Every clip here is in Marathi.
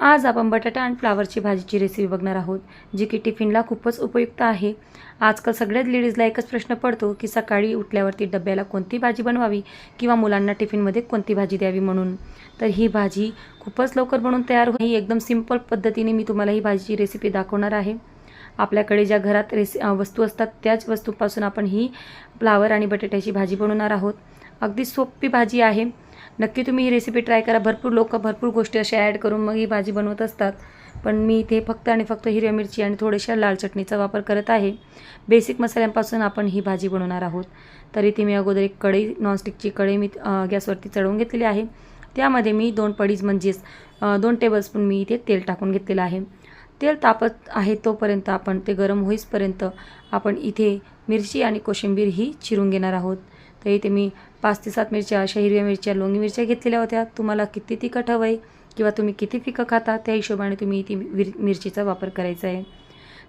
आज आपण बटाटा आणि फ्लावरची भाजीची रेसिपी बघणार आहोत जी की टिफिनला खूपच उपयुक्त आहे. आजकाल सगळ्याच लेडीजला एकच प्रश्न पडतो की सकाळी उठल्यावरती डब्याला कोणती भाजी बनवावी किंवा मुलांना टिफिनमध्ये कोणती भाजी द्यावी म्हणून. तर ही भाजी खूपच लवकर बनवून तयार होईल. ही एकदम सिंपल पद्धतीने मी तुम्हाला ही भाजीची रेसिपी दाखवणार आहे. आपल्याकडे ज्या घरात रेसि वस्तू असतात त्याच वस्तूपासून आपण ही फ्लावर आणि बटाट्याची भाजी बनवणार आहोत. अगदी सोपी भाजी आहे. नक्की तुम्ही ही रेसिपी ट्राय करा. भरपूर लोक भरपूर गोष्टी अशा ॲड करून मग ही भाजी बनवत असतात. पण मी इथे फक्त आणि फक्त हिरव्या मिरची आणि थोड्याशा लाल चटणीचा वापर करत आहे. बेसिक मसाल्यांपासून आपण ही भाजी बनवणार आहोत. तर इथे मी अगोदर एक कढई नॉनस्टिकची कढई मी गॅसवरती चढवून घेतलेली आहे. त्यामध्ये मी दोन पडीज म्हणजेच दोन टेबलस्पून मी इथे तेल टाकून घेतलेलं आहे. तेल तापत आहे तोपर्यंत आपण ते गरम होईसपर्यंत आपण इथे मिरची आणि कोशिंबीर ही चिरून घेणार आहोत. तर इथे मी पाच ते सात मिरच्या अशा हिरव्या मिरच्या लोंगी मिरच्या घेतलेल्या होत्या. तुम्हाला किती तिखट हवं आहे किंवा तुम्ही किती पिकं खाता त्या हिशोबाने तुम्ही इथे मिर मिरचीचा वापर करायचा आहे.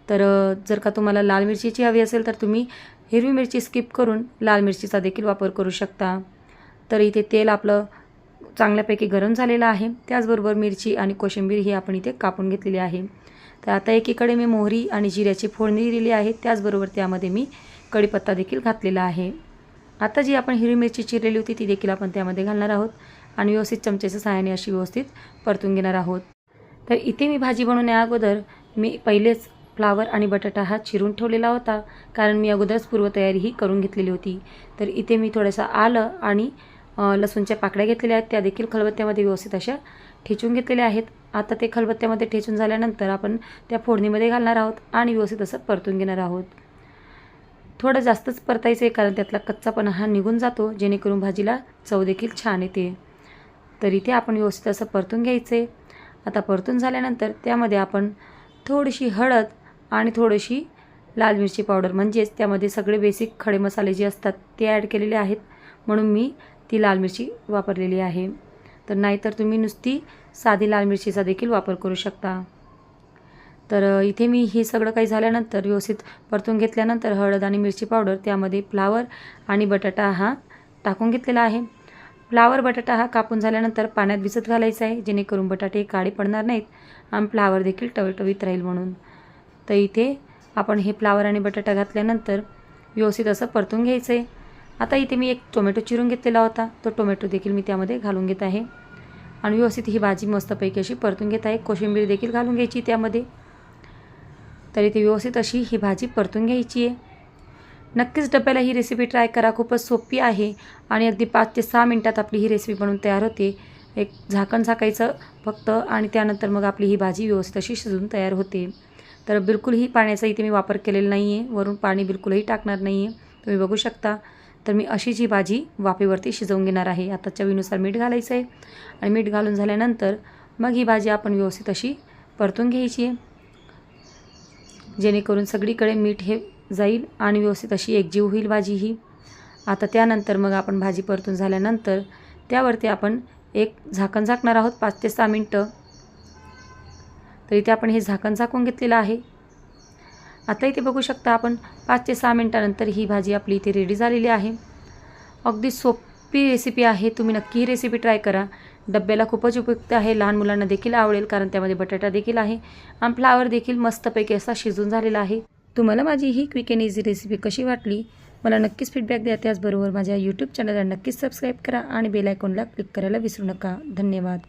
तर जर का तुम्हाला लाल मिरचीची हवी असेल तर तुम्ही हिरवी मिरची स्किप करून लाल मिरचीचा देखील वापर करू शकता. तर इथे तेल आपलं चांगल्यापैकी गरम झालेलं आहे. त्याचबरोबर मिरची आणि कोशिंबीर ही आपण इथे कापून घेतलेली आहे. तर आता एकीकडे मी मोहरी आणि जिऱ्याची फोडणी दिली आहे. त्याचबरोबर त्यामध्ये मी कढीपत्ता देखील घातलेला आहे. आता जी आपण हिरवी मिरची चिरलेली होती ती देखील आपण त्यामध्ये घालणार आहोत. आणि व्यवस्थित चमच्याच्या सहाय्याने अशी व्यवस्थित परतून घेणार आहोत. तर इथे मी भाजी बनवण्या अगोदर मी पहिलेच फ्लावर आणि बटाटा हा चिरून ठेवलेला होता कारण मी अगोदरच पूर्वतयारी ही करून घेतलेली होती. तर इथे मी थोडंसं आलं आणि लसूणच्या पाकळ्या घेतलेल्या आहेत. त्या देखील खलबत्त्यामध्ये व्यवस्थित अशा ठेचून घेतलेल्या आहेत. आता ते खलबत्त्यामध्ये ठेचून झाल्यानंतर आपण त्या फोडणीमध्ये घालणार आहोत आणि व्यवस्थित असं परतून घेणार आहोत. थोडं जास्तच परतायचं आहे कारण त्यातला कच्चापणा हा निघून जातो जेणेकरून भाजीला चव देखील छान येते. तर इथे आपण व्यवस्थित असं परतून घ्यायचं आहे आता परतून झाल्यानंतर त्यामध्ये आपण थोडीशी हळद आणि थोडीशी लाल मिरची पावडर म्हणजेच त्यामध्ये सगळे बेसिक खडे मसाले जे असतात ते ॲड केलेले आहेत. म्हणून मी ती लाल मिरची वापरलेली आहे. तर नाहीतर तुम्ही नुसती साधी लाल मिरचीचा देखील वापर करू शकता. तर इथे मी हे सगळं काही झाल्यानंतर व्यवस्थित परतून घेतल्यानंतर हळद आणि मिरची पावडर त्यामध्ये फ्लावर आणि बटाटा हा टाकून घेतलेला आहे. फ्लावर बटाटा हा कापून झाल्यानंतर पाण्यात भिजत घालायचा आहे जेणेकरून बटाटे काळे पडणार नाहीत आणि फ्लावर देखील टवटवीत राहील म्हणून. तर इथे आपण हे फ्लावर आणि बटाटा घातल्यानंतर व्यवस्थित असं परतून घ्यायचं आहे आता इथे मी एक टोमॅटो चिरून घेतलेला होता. तो टोमॅटो देखील मी त्यामध्ये घालून घेत आहे. आणि व्यवस्थित ही भाजी मस्तपैकी अशी परतून घेत आहे. कोशिंबीर देखील घालून घ्यायची त्यामध्ये. तरी ती व्यवस्थित अशी ही भाजी परतून घ्यायची आहे. नक्कीच डब्याला ही रेसिपी ट्राय करा खूपच सोपी आहे आणि अगदी पाच ते सहा मिनटात आपली ही रेसिपी बनवून तयार होते. एक झाकण झाकायचं फक्त आणि त्यानंतर मग आपली ही भाजी व्यवस्थित अशी शिजून तयार होते. तर बिलकुलही पाण्याचा इथे मी वापर केलेला नाही आहे वरून पाणी बिलकुलही टाकणार नाही आहे तुम्ही बघू शकता. तर मी अशीच ही भाजी वाफेवरती शिजवून घेणार आहे. आता चवीनुसार मीठ घालायचं आहे आणि मीठ घालून झाल्यानंतर मग ही भाजी आपण व्यवस्थित अशी परतून घ्यायची आहे. जेणेकरून सगळीकडे मीठ हे जाईल आणि व्यवस्थित अशी एकजीव होईल भाजी ही आता त्यानंतर मग आपण भाजी परतून झाल्यानंतर त्यावरती आपण एक झाकण झाकणार आहोत पाच ते सहा मिनटं. तर इथे आपण हे झाकण झाकून घेतलेलं आहे. आता इथे बघू शकता आपण पाच ते सहा मिनटानंतर ही भाजी आपली इथे रेडी झालेली आहे. अगदी सोपी रेसिपी आहे तुम्ही नक्की ही रेसिपी ट्राय करा. डब्याला खूपच उपयुक्त आहे लहान मुलांना देखील आवडेल कारण त्यामध्ये बटाटा देखील आहे. आणि फ्लावर देखील मस्तपैकी असा शिजून झालेला आहे. तुम्हाला माझी ही क्विक अँड इझी रेसिपी कशी वाटली? मला नक्कीच फीडबॅक द्या. त्याचबरोबर माझ्या यूट्यूब चॅनलला नक्कीच सबस्क्राईब करा आणि बेल आयकॉनला क्लिक करायला विसरू नका. धन्यवाद.